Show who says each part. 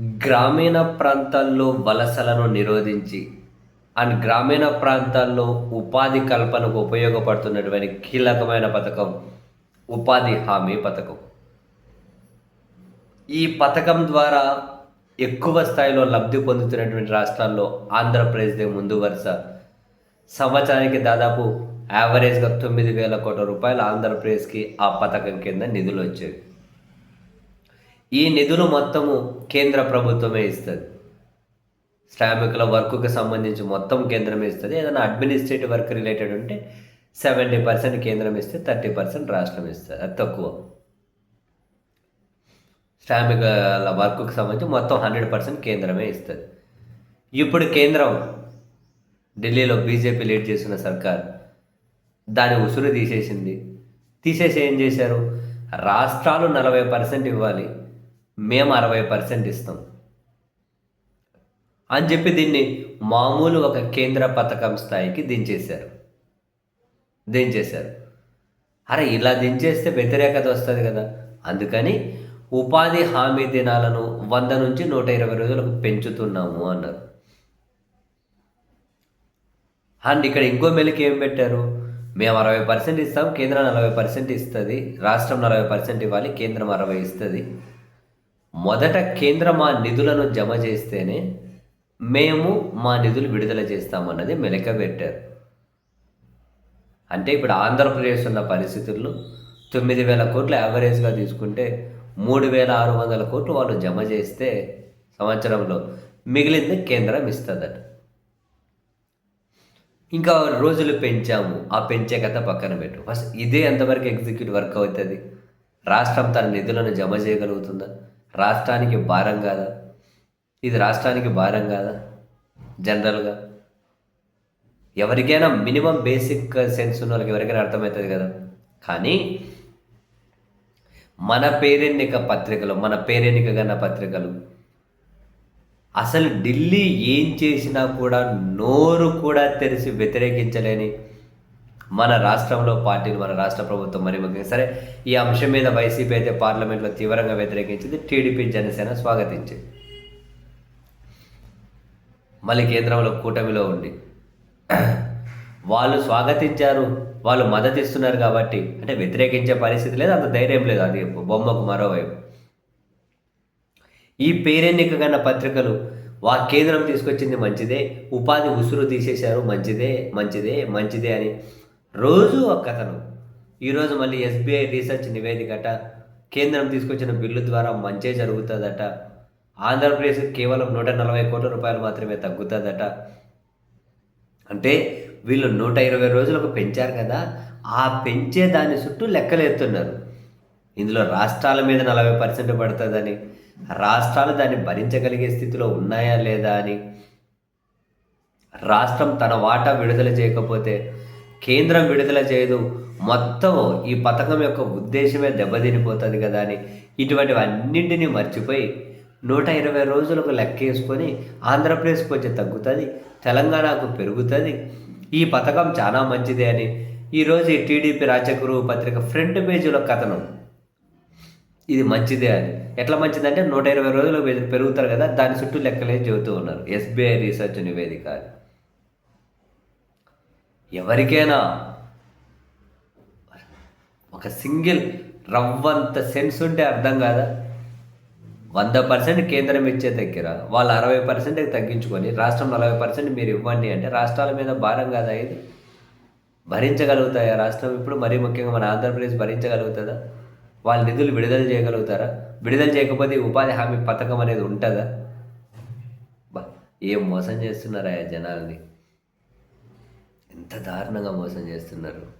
Speaker 1: గ్రామీణ ప్రాంతాల్లో వలసలను నిరోధించి అండ్ గ్రామీణ ప్రాంతాల్లో ఉపాధి కల్పనకు ఉపయోగపడుతున్నటువంటి కీలకమైన పథకం ఉపాధి హామీ పథకం. ఈ పథకం ద్వారా ఎక్కువ స్థాయిలో లబ్ధి పొందుతున్నటువంటి రాష్ట్రాల్లో ఆంధ్రప్రదేశ్దే ముందు వరుస. సంవత్సరానికి దాదాపు యావరేజ్గా తొమ్మిది వేల కోట్ల రూపాయలు ఆంధ్రప్రదేశ్కి ఆ పథకం కింద నిధులు వచ్చేవి ఈ నిధులు మొత్తము కేంద్ర ప్రభుత్వమే ఇస్తుంది. శ్రామికుల వర్క్కి సంబంధించి మొత్తం కేంద్రమే ఇస్తుంది. ఏదైనా అడ్మినిస్ట్రేటివ్ వర్క్ రిలేటెడ్ ఉంటే సెవెంటీ పర్సెంట్ కేంద్రం ఇస్తే థర్టీ పర్సెంట్ రాష్ట్రం ఇస్తుంది. అది తక్కువ. శ్రామికుల వర్క్కి సంబంధించి మొత్తం హండ్రెడ్ పర్సెంట్ కేంద్రమే ఇస్తుంది. ఇప్పుడు కేంద్రం ఢిల్లీలో బీజేపీ లీడ్ చేసిన సర్కార్ దాని ఉసురు తీసేసింది. తీసేసి ఏం చేశారు? రాష్ట్రాలు నలభై పర్సెంట్ ఇవ్వాలి. మేము అరవై పర్సెంట్ ఇస్తాం. అని చెప్పి దీన్ని మామూలు ఒక కేంద్ర పథకం స్థాయికి దించేశారు. దించేశారు. అరే ఇలా దించేస్తే వ్యతిరేకత వస్తుంది కదా. అందుకని ఉపాధి హామీ దినాలను వంద నుంచి నూట ఇరవై రోజులకు పెంచుతున్నాము అన్నారు. అండ్ ఇక్కడ ఇంకో మెలికి ఏం పెట్టారు? మేము అరవై పర్సెంట్ ఇస్తాం కేంద్రం నలభై పర్సెంట్ ఇస్తుంది రాష్ట్రం నలభై పర్సెంట్ ఇవ్వాలి కేంద్రం అరవై ఇస్తుంది. మొదట కేంద్రం ఆ నిధులను జమ చేస్తేనే మేము మా నిధులు విడుదల చేస్తామన్నది మెలక పెట్టారు. అంటే ఇప్పుడు ఆంధ్రప్రదేశ్ ఉన్న పరిస్థితుల్లో తొమ్మిది వేల కోట్లు యావరేజ్గా తీసుకుంటే మూడు వేల ఆరు వందల కోట్లు వాళ్ళు జమ చేస్తే సంవత్సరంలో మిగిలింది కేంద్రం ఇస్తుందట. ఇంకా రోజులు పెంచాము ఆ పెంచే కథ పక్కన పెట్టు. ఫస్ట్ ఇదే ఎంతవరకు ఎగ్జిక్యూట్ వర్క్ అవుతుంది? రాష్ట్రం తన నిధులను జమ చేయగలుగుతుందా? రాష్ట్రానికి భారం కాదా? ఇది రాష్ట్రానికి భారం కాదా? జనరల్గా. ఎవరికైనా మినిమం బేసిక్ సెన్స్ ఉన్న వాళ్ళకి ఎవరికైనా అర్థమవుతుంది కదా? కానీ మన పేరెన్నిక పత్రికలు మన పేరెన్నిక గన్న పత్రికలు అసలు ఢిల్లీ ఏం చేసినా కూడా నోరు కూడా తెరిచి వ్యతిరేకించలేని మన రాష్ట్రంలో పార్టీలు మన రాష్ట్ర ప్రభుత్వం మరి ముఖ్యంగా సరే ఈ అంశం మీద వైసీపీ అయితే పార్లమెంట్లో తీవ్రంగా వ్యతిరేకించింది టీడీపీ జనసేన స్వాగతించింది. మళ్ళీ కేంద్రంలో కూటమిలో ఉండి. వాళ్ళు స్వాగతించారు వాళ్ళు మద్దతు ఇస్తున్నారు కాబట్టి అంటే వ్యతిరేకించే పరిస్థితి లేదు అంత ధైర్యం లేదు అది బొమ్మకు మరోవైపు. ఈ పేరెన్నిక కన్నా పత్రికలు వా కేంద్రం తీసుకొచ్చింది మంచిదే ఉపాధి ఉసురు తీసేశారు మంచిదే మంచిదే మంచిదే అని రోజు ఒక కథను. ఈరోజు మళ్ళీ ఎస్బీఐ రీసెర్చ్ నివేదికట కేంద్రం తీసుకొచ్చిన బిల్లు ద్వారా మంచే జరుగుతుందట. ఆంధ్రప్రదేశ్ కేవలం నూట నలభై కోట్ల రూపాయలు మాత్రమే తగ్గుతుందట. అంటే వీళ్ళు నూట ఇరవై రోజులకు పెంచారు కదా ఆ పెంచే దాని చుట్టూ లెక్కలేస్తున్నారు. ఇందులో రాష్ట్రాల మీద నలభై పర్సెంట్ పడుతుందని రాష్ట్రాలు దాన్ని భరించగలిగే స్థితిలో ఉన్నాయా లేదా అని. రాష్ట్రం తన వాటా విడుదల చేయకపోతే కేంద్రం విడుదల చేయదు. మొత్తం ఈ పథకం యొక్క ఉద్దేశమే దెబ్బతినిపోతుంది కదా అని ఇటువంటివి అన్నింటినీ మర్చిపోయి నూట ఇరవై రోజులకు లెక్కేసుకొని ఆంధ్రప్రదేశ్కి వచ్చి తగ్గుతుంది తెలంగాణకు పెరుగుతుంది. ఈ పథకం చాలా మంచిదే అని ఈరోజు ఈ టీడీపీ రాజగురు పత్రిక ఫ్రంట్ పేజీలో కథనం. ఇది మంచిదే అని. ఎట్లా మంచిదంటే నూట ఇరవై రోజులు పెరుగుతారు కదా దాని చుట్టూ లెక్కలే చెబుతూ ఉన్నారు. ఎస్బీఐ రీసెర్చ్ నివేదిక ఎవరికైనా ఒక సింగిల్ రవ్వంత సెన్స్ ఉంటే అర్థం కాదా? వంద పర్సెంట్ కేంద్రం ఇచ్చే దగ్గర వాళ్ళు అరవై పర్సెంట్ తగ్గించుకొని రాష్ట్రం నలభై పర్సెంట్ మీరు ఇవ్వండి అంటే రాష్ట్రాల మీద భారం కాదా ఇది? భరించగలుగుతాయా రాష్ట్రం ఇప్పుడు? మరీ ముఖ్యంగా మన ఆంధ్రప్రదేశ్ భరించగలుగుతుందా? వాళ్ళ నిధులు విడుదల చేయగలుగుతారా? విడుదల చేయకపోతే ఉపాధి హామీ పథకం అనేది ఉంటుందా? ఏం మోసం చేస్తున్నారా జనాల్ని? ఎంత దారుణంగా మోసం చేస్తున్నారు?